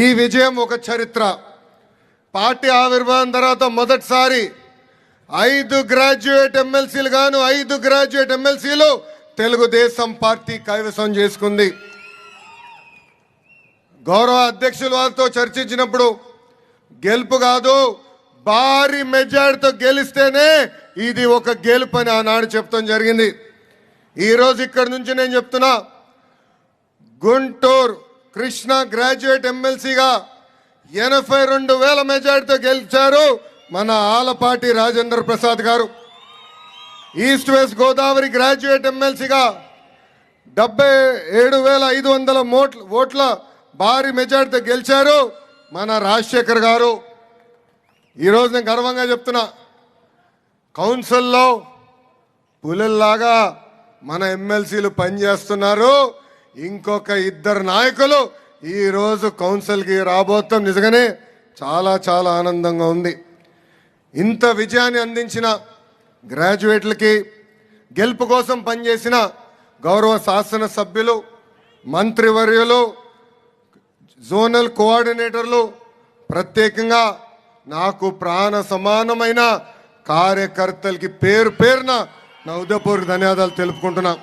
ఈ విజయం ఒక చరిత్ర. పార్టీ ఆవిర్భావం తర్వాత మొదటిసారి ఐదు గ్రాడ్యుయేట్ ఎమ్మెల్సీలు గాను ఐదు గ్రాడ్యుయేట్ ఎమ్మెల్సీలు తెలుగుదేశం పార్టీ కైవసం చేసుకుంది. గౌరవ అధ్యక్షుల వారితో చర్చించినప్పుడు గెలుపు కాదు భారీ మెజార్టీతో గెలిస్తేనే ఇది ఒక గెలుపు అని ఆనాడు చెప్తాం జరిగింది. ఈరోజు ఇక్కడి నుంచి నేను చెప్తున్నా గుంటూరు కృష్ణ గ్రాడ్యుయేట్ ఎమ్మెల్సీగా ఎనభై రెండు వేల మెజార్టీతో గెలిచారు మన ఆలపాటి రాజేంద్ర ప్రసాద్ గారు. ఈస్ట్ వెస్ట్ గోదావరి గ్రాడ్యుయేట్ ఎమ్మెల్సీగా డెబ్బై ఏడు వేల ఐదు వందల మోట్ల ఓట్ల భారీ మెజార్టీతో గెలిచారు మన రాజశేఖర్ గారు. ఈరోజు నేను గర్వంగా చెప్తున్నా కౌన్సిల్లో పులుల్లాగా మన ఎమ్మెల్సీలు పనిచేస్తున్నారు. ఇంకొక ఇద్దరు నాయకులు ఈరోజు కౌన్సిల్కి రాబోతాం. నిజంగానే చాలా చాలా ఆనందంగా ఉంది. ఇంత విజయాన్ని అందించిన గ్రాడ్యుయేట్లకి గెలుపు కోసం పనిచేసిన గౌరవ శాసన సభ్యులు మంత్రివర్యులు జోనల్ కోఆర్డినేటర్లు ప్రత్యేకంగా నాకు ప్రాణ సమానమైన కార్యకర్తలకి పేరు పేరున నా ఉదయపూర్కి ధన్యవాదాలు తెలుపుకుంటున్నా.